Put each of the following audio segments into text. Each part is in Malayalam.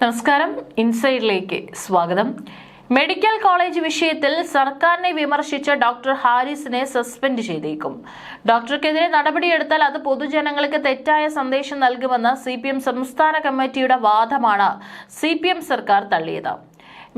നമസ്കാരം. ഇൻസൈഡിലേക്ക് സ്വാഗതം. മെഡിക്കൽ കോളേജ് വിഷയത്തിൽ സർക്കാരിനെ വിമർശിച്ച ഡോക്ടർ ഹാരിസിനെ സസ്പെൻഡ് ചെയ്തേക്കും. ഡോക്ടർക്കെതിരെ നടപടിയെടുത്താൽ അത് പൊതുജനങ്ങൾക്ക് തെറ്റായ സന്ദേശം നൽകുമെന്ന സി സംസ്ഥാന കമ്മിറ്റിയുടെ വാദമാണ് സി സർക്കാർ തള്ളിയത്.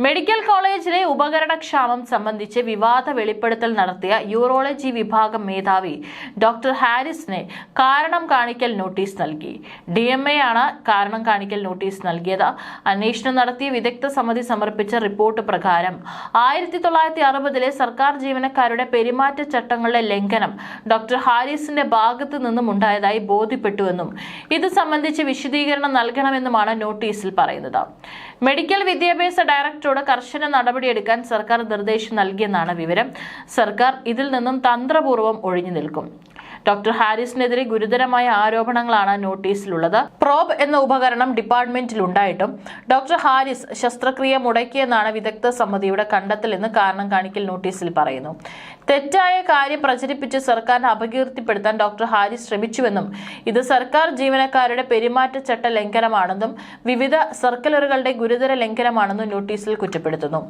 മെഡിക്കൽ കോളേജിലെ ഉപകരണക്ഷാമം സംബന്ധിച്ച് വിവാദ വെളിപ്പെടുത്തൽ നടത്തിയ യൂറോളജി വിഭാഗം മേധാവി ഡോക്ടർ ഹാരിസിനെ കാരണം കാണിക്കൽ നോട്ടീസ് നൽകി. ഡി എം എ ആണ് കാരണം കാണിക്കൽ നോട്ടീസ് നൽകിയത്. അന്വേഷണം നടത്തിയ വിദഗ്ധ സമിതി സമർപ്പിച്ച റിപ്പോർട്ട് പ്രകാരം ആയിരത്തി തൊള്ളായിരത്തി അറുപതിലെ സർക്കാർ ജീവനക്കാരുടെ പെരുമാറ്റ ചട്ടങ്ങളുടെ ലംഘനം ഡോക്ടർ ഹാരിസിന്റെ ഭാഗത്തു നിന്നും ഉണ്ടായതായി ബോധ്യപ്പെട്ടുവെന്നും ഇത് സംബന്ധിച്ച് വിശദീകരണം നൽകണമെന്നുമാണ് നോട്ടീസിൽ പറയുന്നത്. മെഡിക്കൽ വിദ്യാഭ്യാസ ഡയറക്ടറോട് കർശന നടപടിയെടുക്കാൻ സർക്കാർ നിർദ്ദേശം നൽകിയെന്നാണ് വിവരം. സർക്കാർ ഇതിൽ നിന്നും തന്ത്രപൂർവം ഒഴിഞ്ഞു നിൽക്കും. ഡോക്ടർ ഹാരിസിനെതിരെ ഗുരുതരമായ ആരോപണങ്ങളാണ് നോട്ടീസിലുള്ളത്. പ്രോബ് എന്ന ഉപകരണം ഡിപ്പാർട്ട്മെന്റിൽ ഉണ്ടായിട്ടും ഡോക്ടർ ഹാരിസ് ശസ്ത്രക്രിയ മുടക്കിയെന്നാണ് വിദഗ്ധ സമിതിയുടെ കണ്ടെത്തലെന്ന് കാരണം കാണിക്കൽ നോട്ടീസിൽ പറയുന്നു. തെറ്റായ കാര്യം പ്രചരിപ്പിച്ച് സർക്കാരിനെ അപകീർത്തിപ്പെടുത്താൻ ഡോക്ടർ ഹാരിസ് ശ്രമിച്ചുവെന്നും ഇത് സർക്കാർ ജീവനക്കാരുടെ പെരുമാറ്റച്ചട്ട ലംഘനമാണെന്നും വിവിധ സർക്കുലറുകളുടെ ഗുരുതര ലംഘനമാണെന്നും നോട്ടീസിൽ കുറ്റപ്പെടുത്തുന്നു.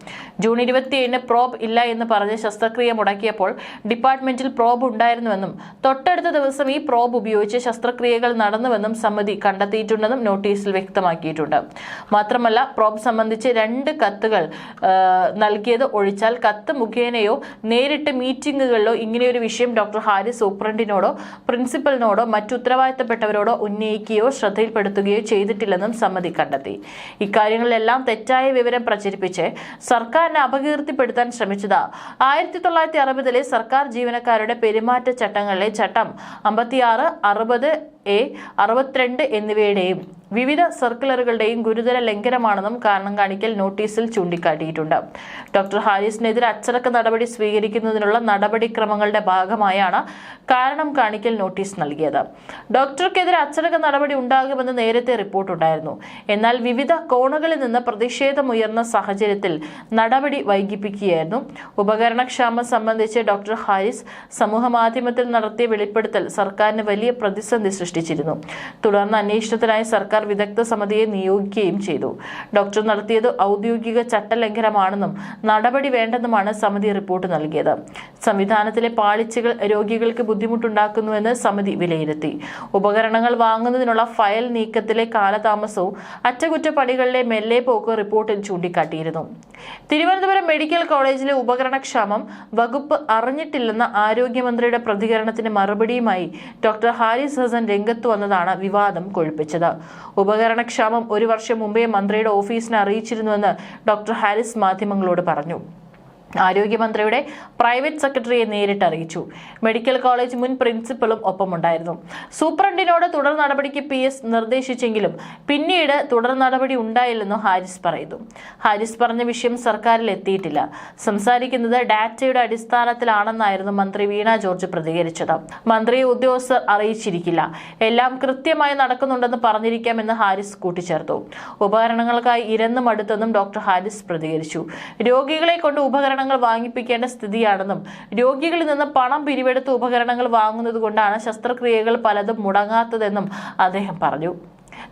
ജൂൺ ഇരുപത്തിയേഴിന് പ്രോബ് ഇല്ല എന്ന് പറഞ്ഞ് ശസ്ത്രക്രിയ മുടക്കിയപ്പോൾ ഡിപ്പാർട്ട്മെന്റിൽ പ്രോബ് ഉണ്ടായിരുന്നുവെന്നും തൊട്ടടുത്ത ദിവസം ഈ പ്രോബ് ഉപയോഗിച്ച് ശസ്ത്രക്രിയകൾ നടന്നുവെന്നും സമിതി കണ്ടെത്തിയിട്ടുണ്ടെന്നും നോട്ടീസിൽ വ്യക്തമാക്കിയിട്ടുണ്ട്. മാത്രമല്ല പ്രോബ് സംബന്ധിച്ച് രണ്ട് കത്തുകൾ നൽകിയത് ഒഴിച്ചാൽ കത്ത് മുഖേനയോ നേരിട്ട് മീറ്റിംഗുകളിലോ ഇങ്ങനെയൊരു വിഷയം ഡോക്ടർ ഹാരിസ് സൂപ്രണ്ടിനോടോ പ്രിൻസിപ്പലിനോടോ മറ്റു ഉത്തരവാദിത്തപ്പെട്ടവരോടോ ഉന്നയിക്കുകയോ ശ്രദ്ധയിൽപ്പെടുത്തുകയോ ചെയ്തിട്ടില്ലെന്നും സമിതി കണ്ടെത്തി. ഇക്കാര്യങ്ങളിലെല്ലാം തെറ്റായ വിവരം പ്രചരിപ്പിച്ച് സർക്കാരിനെ അപകീർത്തിപ്പെടുത്താൻ ശ്രമിച്ചത്. ആയിരത്തി തൊള്ളായിരത്തി അറുപതിലെ സർക്കാർ ജീവനക്കാരുടെ പെരുമാറ്റ ചട്ടങ്ങളിലെ ചട്ടം അമ്പത്തിയാറ് അറുപത് എ അറുപത്തിരണ്ട് എന്നിവയുടെയും വിവിധ സർക്കുലറുകളുടെയും ഗുരുതര ലംഘനമാണെന്നും കാരണം കാണിക്കൽ നോട്ടീസിൽ ചൂണ്ടിക്കാട്ടിയിട്ടുണ്ട്. ഡോക്ടർ ഹാരിസിനെതിരെ അച്ചടക്ക നടപടി സ്വീകരിക്കുന്നതിനുള്ള നടപടിക്രമങ്ങളുടെ ഭാഗമായാണ് കാരണം കാണിക്കൽ നോട്ടീസ് നൽകിയത്. ഡോക്ടർക്കെതിരെ അച്ചടക്ക നടപടി ഉണ്ടാകുമെന്ന് നേരത്തെ റിപ്പോർട്ടുണ്ടായിരുന്നു. എന്നാൽ വിവിധ കോണുകളിൽ നിന്ന് പ്രതിഷേധമുയർന്ന സാഹചര്യത്തിൽ നടപടി വൈകിപ്പിക്കുകയായിരുന്നു. ഉപകരണക്ഷാമം സംബന്ധിച്ച് ഡോക്ടർ ഹാരിസ് സമൂഹമാധ്യമത്തിൽ നടത്തിയ വെളിപ്പെടുത്തൽ സർക്കാരിന് വലിയ പ്രതിസന്ധി സൃഷ്ടിച്ചിരുന്നു തുടർന്ന് അന്വേഷണത്തിനായി സർക്കാർ വിദഗ്ധ സമിതിയെ നിയോഗിക്കുകയും ചെയ്തു. ഡോക്ടർ നടത്തിയത് ഔദ്യോഗിക ചട്ടലംഘനമാണെന്നും നടപടി വേണ്ടെന്നുമാണ് സമിതി റിപ്പോർട്ട് നൽകിയത്. സംവിധാനത്തിലെ പാളിച്ചകൾ രോഗികൾക്ക് ബുദ്ധിമുട്ടുണ്ടാക്കുന്നുവെന്ന് സമിതി വിലയിരുത്തി. ഉപകരണങ്ങൾ വാങ്ങുന്നതിനുള്ള ഫയൽ നീക്കത്തിലെ കാലതാമസവും അറ്റകുറ്റപ്പണികളിലെ മെല്ലെ പോക്ക് റിപ്പോർട്ടിൽ ചൂണ്ടിക്കാട്ടിയിരുന്നു. തിരുവനന്തപുരം മെഡിക്കൽ കോളേജിലെ ഉപകരണക്ഷാമം വകുപ്പ് അറിഞ്ഞിട്ടില്ലെന്ന ആരോഗ്യമന്ത്രിയുടെ പ്രതികരണത്തിന് മറുപടിയുമായി ഡോക്ടർ ഹാരിസ് ഹസൻ രംഗത്ത് വന്നതാണ് വിവാദം കൊഴുപ്പിച്ചത്. ഉപകരണക്ഷാമം ഒരു വർഷം മുമ്പേ മന്ത്രിയുടെ ഓഫീസിനെ അറിയിച്ചിരുന്നുവെന്ന് ഡോക്ടർ ഹാരിസ് മാധ്യമങ്ങളോട് പറഞ്ഞു. ആരോഗ്യമന്ത്രിയുടെ പ്രൈവറ്റ് സെക്രട്ടറിയെ നേരിട്ട് അറിയിച്ചു. മെഡിക്കൽ കോളേജ് മുൻ പ്രിൻസിപ്പളും ഒപ്പമുണ്ടായിരുന്നു. സൂപ്രണ്ടിനോട് തുടർ നടപടിക്ക് പി എസ് നിർദ്ദേശിച്ചെങ്കിലും പിന്നീട് തുടർ നടപടി ഉണ്ടായില്ലെന്നും ഹാരിസ് പറയുന്നു. ഹാരിസ് പറഞ്ഞ വിഷയം സർക്കാരിൽ എത്തിയിട്ടില്ല. സംസാരിക്കുന്നത് ഡാറ്റയുടെ അടിസ്ഥാനത്തിലാണെന്നായിരുന്നു മന്ത്രി വീണ ജോർജ് പ്രതികരിച്ചത്. മന്ത്രി ഉദ്യോഗസ്ഥർ അറിയിച്ചിരിക്കില്ല. എല്ലാം കൃത്യമായി നടക്കുന്നുണ്ടെന്ന് പറഞ്ഞിരിക്കാമെന്ന് ഹാരിസ് കൂട്ടിച്ചേർത്തു. ഉപകരണങ്ങൾക്കായി ഇരന്നും അടുത്തെന്നും ഡോക്ടർ ഹാരിസ് പ്രതികരിച്ചു. രോഗികളെ കൊണ്ട് ഉപകരണങ്ങൾ വാങ്ങിപ്പിക്കേണ്ട സ്ഥിതിയാണെന്നും രോഗികളിൽ നിന്ന് പണം പിരിവെടുത്ത് ഉപകരണങ്ങൾ വാങ്ങുന്നത് കൊണ്ടാണ് ശസ്ത്രക്രിയകൾ പലതും മുടങ്ങാത്തതെന്നും അദ്ദേഹം പറഞ്ഞു.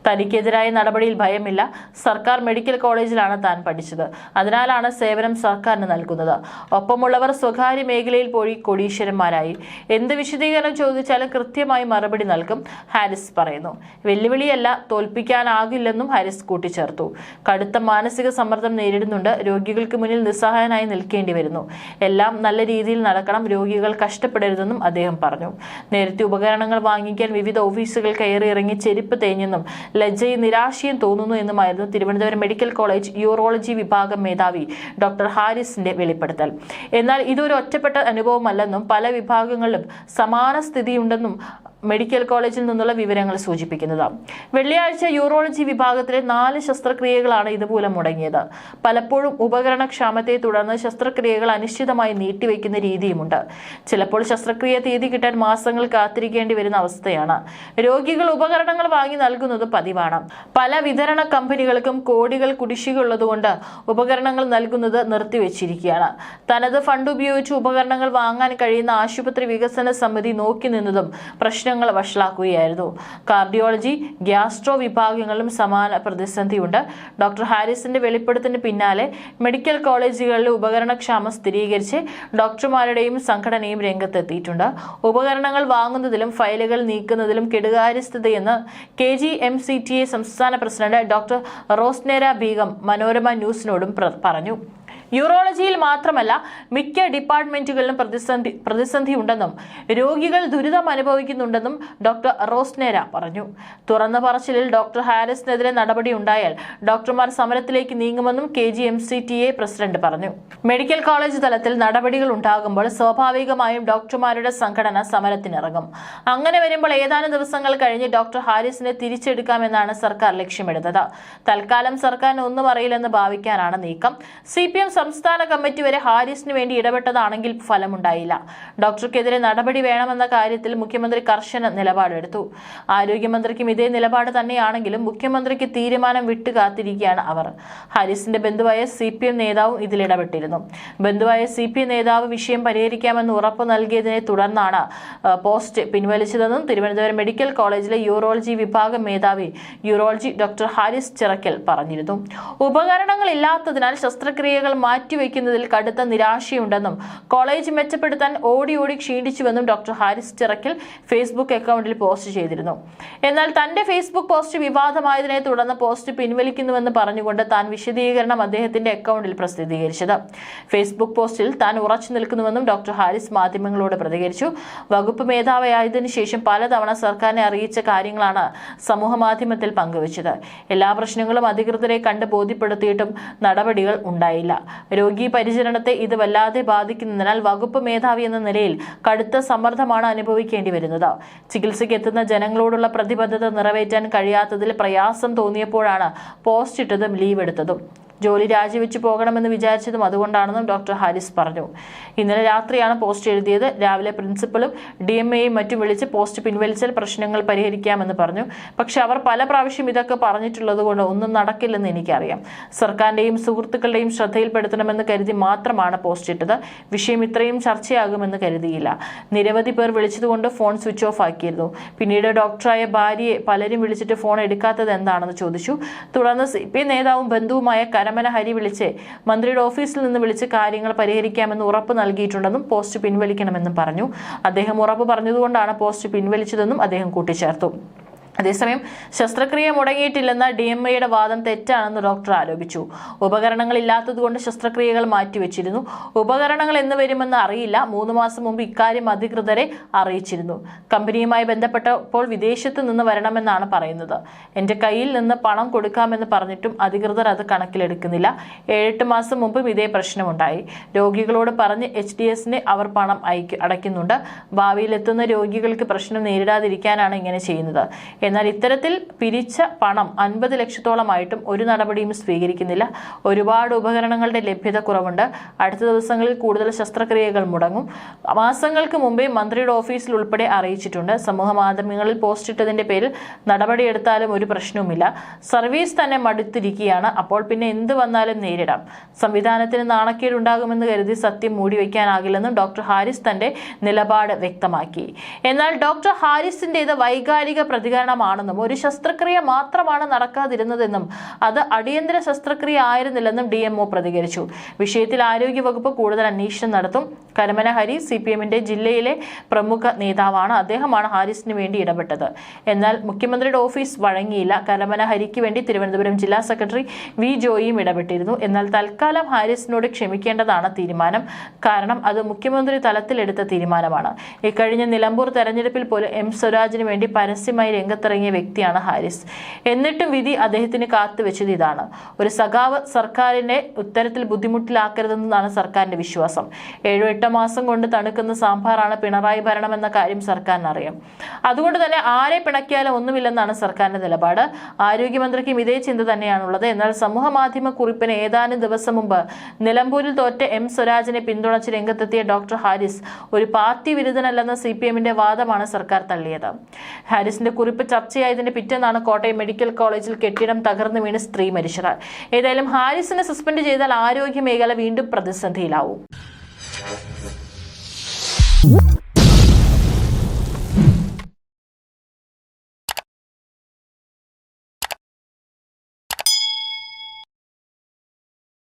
തനിക്കെതിരായ നടപടിയിൽ ഭയമില്ല. സർക്കാർ മെഡിക്കൽ കോളേജിലാണ് താൻ പഠിച്ചത്. അതിനാലാണ് സേവനം സർക്കാരിന് നൽകുന്നത്. ഒപ്പമുള്ളവർ സ്വകാര്യ മേഖലയിൽ പോയി കോടീശ്വരന്മാരായി. എന്ത് വിശദീകരണം ചോദിച്ചാലും കൃത്യമായി മറുപടി നൽകും ഹാരിസ് പറയുന്നു. വെല്ലുവിളിയല്ല തോൽപ്പിക്കാനാകില്ലെന്നും ഹാരിസ് കൂട്ടിച്ചേർത്തു. കടുത്ത മാനസിക സമ്മർദ്ദം നേരിടുന്നുണ്ട്. രോഗികൾക്ക് മുന്നിൽ നിസ്സഹായനായി നിൽക്കേണ്ടി വരുന്നു. എല്ലാം നല്ല രീതിയിൽ നടക്കണം. രോഗികൾ കഷ്ടപ്പെടരുതെന്നും അദ്ദേഹം പറഞ്ഞു. നേരത്തെ ഉപകരണങ്ങൾ വാങ്ങിക്കാൻ വിവിധ ഓഫീസുകൾ കയറി ഇറങ്ങി ചെരുപ്പ് തേഞ്ഞെന്നും ലജ്ജയും നിരാശയും തോന്നുന്നു എന്നുമായിരുന്നു തിരുവനന്തപുരം മെഡിക്കൽ കോളേജ് യൂറോളജി വിഭാഗം മേധാവി ഡോക്ടർ ഹാരിസിന്റെ വെളിപ്പെടുത്തൽ. എന്നാൽ ഇതൊരു ഒറ്റപ്പെട്ട അനുഭവമല്ലെന്നും പല വിഭാഗങ്ങളിലും സമാന സ്ഥിതിയുണ്ടെന്നും മെഡിക്കൽ കോളേജിൽ നിന്നുള്ള വിവരങ്ങൾ സൂചിപ്പിക്കുന്നത്. വെള്ളിയാഴ്ച യൂറോളജി വിഭാഗത്തിലെ നാല് ശസ്ത്രക്രിയകളാണ് ഇതുമൂലം മുടങ്ങിയത്. പലപ്പോഴും ഉപകരണക്ഷാമത്തെ തുടർന്ന് ശസ്ത്രക്രിയകൾ അനിശ്ചിതമായി നീട്ടിവെക്കുന്ന രീതിയുമുണ്ട്. ചിലപ്പോൾ ശസ്ത്രക്രിയ തീയതി കിട്ടാൻ മാസങ്ങൾ കാത്തിരിക്കേണ്ടി വരുന്ന അവസ്ഥയാണ്. രോഗികൾ ഉപകരണങ്ങൾ വാങ്ങി നൽകുന്നത് പതിവാണ്. പല വിതരണ കമ്പനികൾക്കും കോടികൾ കുടിശ്ശികയുള്ളതുകൊണ്ട് ഉപകരണങ്ങൾ നൽകുന്നത് നിർത്തിവെച്ചിരിക്കുകയാണ്. തനത് ഫണ്ട് ഉപയോഗിച്ച് ഉപകരണങ്ങൾ വാങ്ങാൻ കഴിയുന്ന ആശുപത്രി വികസന സമിതി നോക്കി നിന്നതും പ്രശ്നം പ്രശ്നങ്ങൾ വഷളാക്കുകയായിരുന്നു. കാർഡിയോളജി ഗ്യാസ്ട്രോ വിഭാഗങ്ങളിലും സമാന പ്രതിസന്ധിയുണ്ട്. ഡോക്ടർ ഹാരിസിന്റെ വെളിപ്പെടുത്തിന് പിന്നാലെ മെഡിക്കൽ കോളേജുകളിലെ ഉപകരണക്ഷാമം സ്ഥിരീകരിച്ച് ഡോക്ടർമാരുടെയും സംഘടനയും രംഗത്തെത്തിയിട്ടുണ്ട്. ഉപകരണങ്ങൾ വാങ്ങുന്നതിലും ഫയലുകൾ നീക്കുന്നതിലും കെടുകാര്യസ്ഥതയെന്ന് K G M C T A സംസ്ഥാന പ്രസിഡന്റ് ഡോക്ടർ റോസ്നേര ബീഗം മനോരമ ന്യൂസിനോടും പറഞ്ഞു. യൂറോളജിയിൽ മാത്രമല്ല മിക്ക ഡിപ്പാർട്ട്മെന്റുകളിലും പ്രതിസന്ധി പ്രതിസന്ധി ഉണ്ടെന്നും രോഗികൾ ദുരിതം അനുഭവിക്കുന്നുണ്ടെന്നും ഡോക്ടർ റോസ്നേര പറഞ്ഞു. തുറന്ന പറച്ചിലിൽ ഡോക്ടർ ഹാരിസിനെതിരെ നടപടി ഉണ്ടായാൽ ഡോക്ടർമാർ സമരത്തിലേക്ക് നീങ്ങുമെന്നും K G M C T A president പറഞ്ഞു. മെഡിക്കൽ കോളേജ് തലത്തിൽ നടപടികൾ ഉണ്ടാകുമ്പോൾ സ്വാഭാവികമായും ഡോക്ടർമാരുടെ സംഘടന സമരത്തിനിറങ്ങും. അങ്ങനെ വരുമ്പോൾ ഏതാനും ദിവസങ്ങൾ കഴിഞ്ഞ് ഡോക്ടർ ഹാരിസിനെ തിരിച്ചെടുക്കാമെന്നാണ് സർക്കാർ ലക്ഷ്യമിടുന്നത്. തൽക്കാലം സർക്കാരിന് ഒന്നും അറിയില്ലെന്ന് ഭാവിക്കാനാണ് നീക്കം. സി പി എം സംസ്ഥാന കമ്മിറ്റി വരെ ഹാരിസിന് വേണ്ടി ഇടപെട്ടതാണെങ്കിൽ ഫലമുണ്ടായില്ല. ഡോക്ടർക്കെതിരെ നടപടി വേണമെന്ന കാര്യത്തിൽ മുഖ്യമന്ത്രി കർശന നിലപാടെടുത്തു. ആരോഗ്യമന്ത്രിക്കും ഇതേ നിലപാട് തന്നെയാണെങ്കിലും മുഖ്യമന്ത്രിക്ക് തീരുമാനം വിട്ടു കാത്തിരിക്കുകയാണ് അവർ. ഹാരിസിന്റെ ബന്ധുവായ സി പി എം നേതാവും ഇതിൽ ഇടപെട്ടിരുന്നു. ബന്ധുവായ സി പി എം നേതാവ് വിഷയം പരിഹരിക്കാമെന്ന് ഉറപ്പ് നൽകിയതിനെ തുടർന്നാണ് പോസ്റ്റ് പിൻവലിച്ചതെന്നും തിരുവനന്തപുരം മെഡിക്കൽ കോളേജിലെ യൂറോളജി വിഭാഗം മേധാവി യൂറോളജി ഡോക്ടർ ഹാരിസ് ചിറക്കൽ പറഞ്ഞിരുന്നു. ഉപകരണങ്ങൾ ഇല്ലാത്തതിനാൽ ശസ്ത്രക്രിയകൾ മാറ്റിവെക്കുന്നതിൽ കടുത്ത നിരാശയുണ്ടെന്നും കോളേജ് മെച്ചപ്പെടുത്താൻ ഓടി ഓടി ക്ഷീണിച്ചുവെന്നും ഡോക്ടർ ഹാരിസ് ചിറക്കിൽ ഫേസ്ബുക്ക് അക്കൗണ്ടിൽ പോസ്റ്റ് ചെയ്തിരുന്നു. എന്നാൽ തന്റെ ഫേസ്ബുക്ക് പോസ്റ്റ് വിവാദമായതിനെ തുടർന്ന് പോസ്റ്റ് പിൻവലിക്കുന്നുവെന്ന് പറഞ്ഞുകൊണ്ട് താൻ വിശദീകരണം അദ്ദേഹത്തിന്റെ അക്കൗണ്ടിൽ പ്രസിദ്ധീകരിച്ചത്. ഫേസ്ബുക്ക് പോസ്റ്റിൽ താൻ ഉറച്ചു നിൽക്കുന്നുവെന്നും ഡോക്ടർ ഹാരിസ് മാധ്യമങ്ങളോട് പ്രതികരിച്ചു. വകുപ്പ് മേധാവിയായതിനു ശേഷം പലതവണ സർക്കാരിനെ അറിയിച്ച കാര്യങ്ങളാണ് സമൂഹ മാധ്യമത്തിൽ പങ്കുവച്ചത്. എല്ലാ പ്രശ്നങ്ങളും അധികൃതരെ കണ്ട് ബോധ്യപ്പെടുത്തിയിട്ടും നടപടികൾ ഉണ്ടായില്ല. രോഗി പരിചരണത്തെ ഇത് വല്ലാതെ ബാധിക്കുന്നതിനാൽ വകുപ്പ് മേധാവി എന്ന നിലയിൽ കടുത്ത സമ്മർദ്ദമാണ് അനുഭവിക്കേണ്ടി വരുന്നത്. ചികിത്സയ്ക്ക് എത്തുന്ന ജനങ്ങളോടുള്ള പ്രതിബദ്ധത നിറവേറ്റാൻ കഴിയാത്തതിൽ പ്രയാസം തോന്നിയപ്പോഴാണ് പോസ്റ്റ് ഇട്ടതും ലീവ് എടുത്തതും. ജോലി രാജിവെച്ച് പോകണമെന്ന് വിചാരിച്ചതും അതുകൊണ്ടാണെന്നും ഡോക്ടർ ഹാരിസ് പറഞ്ഞു. ഇന്നലെ രാത്രിയാണ് പോസ്റ്റ് എഴുതിയത്. രാവിലെ പ്രിൻസിപ്പലും ഡി എം എയും മറ്റും വിളിച്ച് പോസ്റ്റ് പിൻവലിച്ചാൽ പ്രശ്നങ്ങൾ പരിഹരിക്കാമെന്ന് പറഞ്ഞു. പക്ഷെ അവർ പല പ്രാവശ്യം ഇതൊക്കെ പറഞ്ഞിട്ടുള്ളത് കൊണ്ട് ഒന്നും നടക്കില്ലെന്ന് എനിക്കറിയാം. സർക്കാരിന്റെയും സുഹൃത്തുക്കളുടെയും ശ്രദ്ധയിൽപ്പെടുത്തണമെന്ന് കരുതി മാത്രമാണ് പോസ്റ്റ് ഇട്ടത്. വിഷയം ഇത്രയും ചർച്ചയാകുമെന്ന് കരുതിയില്ല. നിരവധി പേർ വിളിച്ചതുകൊണ്ട് ഫോൺ സ്വിച്ച് ഓഫ് ആക്കിയിരുന്നു. പിന്നീട് ഡോക്ടറായ ഭാര്യയെ പലരും വിളിച്ചിട്ട് ഫോൺ എടുക്കാത്തത് എന്താണെന്ന് ചോദിച്ചു. തുടർന്ന് സി പി നേതാവും ബന്ധുവുമായ കരമന ഹരി വിളിച്ച് മന്ത്രിയുടെ ഓഫീസിൽ നിന്ന് വിളിച്ച് കാര്യങ്ങൾ പരിഹരിക്കാമെന്ന് ഉറപ്പ് നൽകിയിട്ടുണ്ടെന്നും പോസ്റ്റ് പിൻവലിക്കണമെന്നും പറഞ്ഞു. അദ്ദേഹം ഉറപ്പ് പറഞ്ഞതുകൊണ്ടാണ് പോസ്റ്റ് പിൻവലിച്ചതെന്നും അദ്ദേഹം കൂട്ടിച്ചേർത്തു. അതേസമയം ശസ്ത്രക്രിയ മുടങ്ങിയിട്ടില്ലെന്ന ഡി എം എയുടെ വാദം തെറ്റാണെന്ന് ഡോക്ടർ ആരോപിച്ചു. ഉപകരണങ്ങൾ ഇല്ലാത്തതുകൊണ്ട് ശസ്ത്രക്രിയകൾ മാറ്റിവെച്ചിരുന്നു. ഉപകരണങ്ങൾ എന്ന് വരുമെന്ന് അറിയില്ല. മൂന്ന് മാസം മുമ്പ് ഇക്കാര്യം അധികൃതരെ അറിയിച്ചിരുന്നു. കമ്പനിയുമായി ബന്ധപ്പെട്ടപ്പോൾ വിദേശത്ത് നിന്ന് വരണമെന്നാണ് പറയുന്നത്. എന്റെ കയ്യിൽ നിന്ന് പണം കൊടുക്കാമെന്ന് പറഞ്ഞിട്ടും അധികൃതർ അത് കണക്കിലെടുക്കുന്നില്ല. ഏഴെട്ട് മാസം മുമ്പും ഇതേ പ്രശ്നമുണ്ടായി. രോഗികളോട് പറഞ്ഞ് എച്ച് ഡി എസിന് അവർ പണം അയക്കും അടയ്ക്കുന്നുണ്ട്. ഭാവിയിലെത്തുന്ന രോഗികൾക്ക് പ്രശ്നം നേരിടാതിരിക്കാനാണ് ഇങ്ങനെ ചെയ്യുന്നത്. എന്നാൽ ഇത്തരത്തിൽ പിരിച്ച പണം അൻപത് ലക്ഷത്തോളമായിട്ടും ഒരു നടപടിയും സ്വീകരിക്കുന്നില്ല. ഒരുപാട് ഉപകരണങ്ങളുടെ ലഭ്യത കുറവുണ്ട്. അടുത്ത ദിവസങ്ങളിൽ കൂടുതൽ ശസ്ത്രക്രിയകൾ മുടങ്ങും. മാസങ്ങൾക്ക് മുമ്പേ മന്ത്രിയുടെ ഓഫീസിൽ ഉൾപ്പെടെ അറിയിച്ചിട്ടുണ്ട്. സമൂഹ മാധ്യമങ്ങളിൽ പോസ്റ്റ് ഇട്ടതിന്റെ പേരിൽ നടപടിയെടുത്താലും ഒരു പ്രശ്നവുമില്ല. സർവീസ് തന്നെ മടുത്തിരിക്കുകയാണ്. അപ്പോൾ പിന്നെ എന്ത് വന്നാലും നേരിടാം. സംവിധാനത്തിന് നാണക്കേടുണ്ടാകുമെന്ന് കരുതി സത്യം മൂടിവെക്കാനാകില്ലെന്നും ഡോക്ടർ ഹാരിസ് തന്റെ നിലപാട് വ്യക്തമാക്കി. എന്നാൽ ഡോക്ടർ ഹാരിസിന്റേത് വൈകാരിക പ്രതികരണമാണെന്നും ഒരു ശസ്ത്രക്രിയ മാത്രമാണ് നടക്കാതിരുന്നതെന്നും അത് അടിയന്തര ശസ്ത്രക്രിയ ആയിരുന്നില്ലെന്നും ഡി പ്രതികരിച്ചു. വിഷയത്തിൽ ആരോഗ്യവകുപ്പ് കൂടുതൽ അന്വേഷണം നടത്തും. കരമന ഹരി സി പി എമ്മിന്റെ ജില്ലയിലെ പ്രമുഖ നേതാവാണ്. അദ്ദേഹമാണ് ഹാരിസിന് വേണ്ടി ഇടപെട്ടത്. എന്നാൽ മുഖ്യമന്ത്രിയുടെ ഓഫീസ് വഴങ്ങിയില്ല. കരമന ഹരിക്ക് വേണ്ടി തിരുവനന്തപുരം ജില്ലാ സെക്രട്ടറി വി ജോയിയും ഇടപെട്ടിരുന്നു. എന്നാൽ തൽക്കാലം ഹാരിസിനോട് ക്ഷമിക്കേണ്ടതാണ് തീരുമാനം. കാരണം അത് മുഖ്യമന്ത്രി തലത്തിലെടുത്ത തീരുമാനമാണ്. ഇക്കഴിഞ്ഞ നിലമ്പൂർ തെരഞ്ഞെടുപ്പിൽ പോലും എം സ്വരാജിന് വേണ്ടി പരസ്യമായി രംഗത്തിറങ്ങിയ വ്യക്തിയാണ് ഹാരിസ്. എന്നിട്ടും വിധി അദ്ദേഹത്തിന് കാത്തുവെച്ചത് ഇതാണ്. ഒരു സഖാവ് സർക്കാരിനെ ഉത്തരത്തിൽ ബുദ്ധിമുട്ടിലാക്കരുതെന്നാണ് സർക്കാരിന്റെ വിശ്വാസം. ഏഴോ എട്ടോ മാസം കൊണ്ട് തണുക്കുന്ന സാമ്പാറാണ് പിണറായി ഭരണം എന്ന കാര്യം സർക്കാരിന് അറിയാം അതുകൊണ്ട് തന്നെ ആരെ പിണക്കിയാലും ഒന്നുമില്ലെന്നാണ് സർക്കാരിന്റെ നിലപാട്. ആരോഗ്യമന്ത്രിക്കും ഇതേ ചിന്ത തന്നെയാണുള്ളത്. എന്നാൽ സമൂഹ മാധ്യമ കുറിപ്പിന് ഏതാനും ദിവസം മുമ്പ് നിലമ്പൂരിൽ തോറ്റ എം സ്വരാജിനെ പിന്തുണച്ച് രംഗത്തെത്തിയ ഡോക്ടർ ഹാരിസ് ഒരു പാർട്ടി വിരുദ്ധനല്ലെന്ന സി പി എമ്മിന്റെ വാദമാണ് സർക്കാർ തള്ളിയത്. ഹാരിസിന്റെ കുറിപ്പ് ചർച്ചയായതിന്റെ പിറ്റേന്നാണ് കോട്ടയം മെഡിക്കൽ കോളേജിൽ കെട്ടിടം തകർന്നു വീണ് സ്ത്രീ മരിച്ചത്. ഏതായാലും ഹാരിസിനെ സസ്പെൻഡ് ചെയ്താൽ ആരോഗ്യ മേഖല വീണ്ടും പ്രതിസന്ധിയിലാവും.